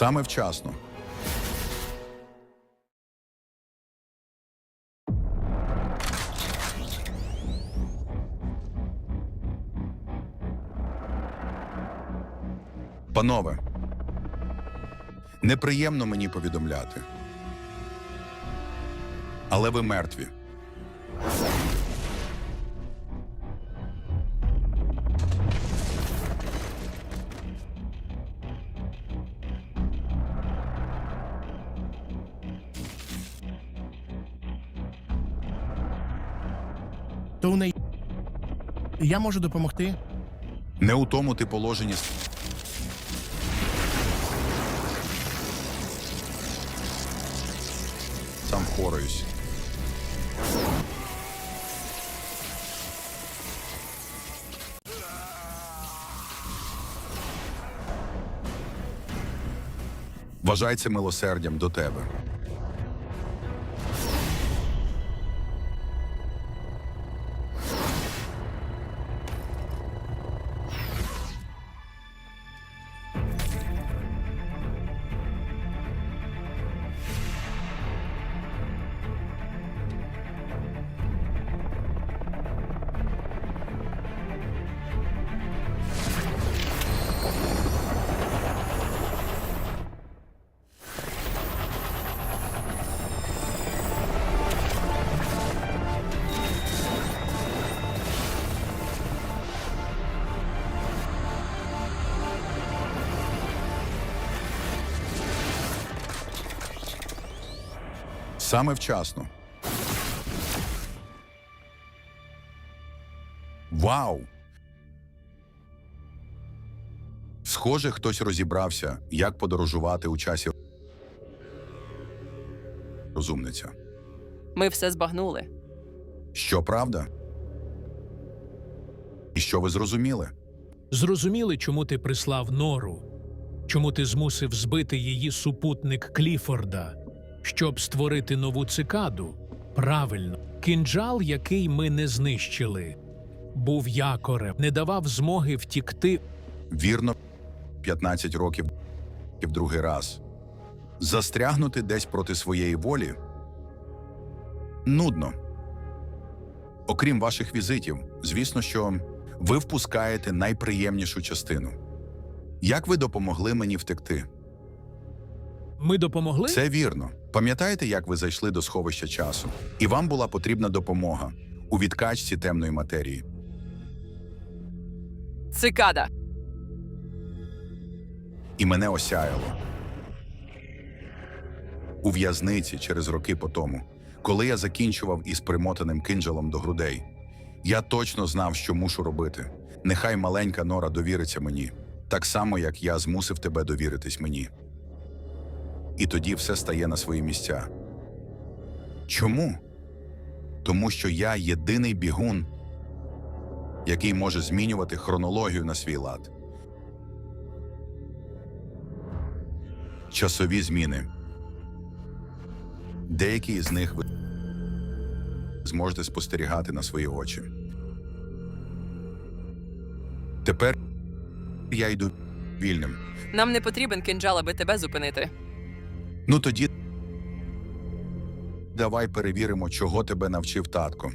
Саме вчасно. Панове, неприємно мені повідомляти. Але ви мертві. То в неї. Я можу допомогти? Не у тому. Сам впораюсь. Вважай милосердям до тебе. Саме вчасно. Вау! Схоже, хтось розібрався, як подорожувати у часі. Розумниця. Ми все збагнули. Що правда? І що ви зрозуміли? Зрозуміли, чому ти прислав нору, чому ти змусив збити її супутник Кліфорда, щоб створити нову цикаду. Правильно, кінджал, який ми не знищили, був якорем, не давав змоги втікти. Вірно, 15 років в другий раз. Застрягнути десь проти своєї волі нудно. Окрім ваших візитів, звісно, що ви впускаєте найприємнішу частину. Як ви допомогли мені втекти? Ми допомогли? Це вірно. Пам'ятаєте, як ви зайшли до сховища часу, і вам була потрібна допомога у відкачці темної матерії. Цикада. і мене осяяло. У в'язниці через роки по тому, коли я закінчував із примотаним кинджалом до грудей, я точно знав, що мушу робити. Нехай маленька нора довіриться мені, так само, як я змусив тебе довіритись мені. І тоді все стає на свої місця. Чому? Тому що я єдиний бігун, який може змінювати хронологію на свій лад. Часові зміни. Деякі з них ви зможете спостерігати на свої очі. Тепер я йду вільним. Нам не потрібен кинджал, аби тебе зупинити. Ну тоді давай перевіримо, чого тебе навчив татко.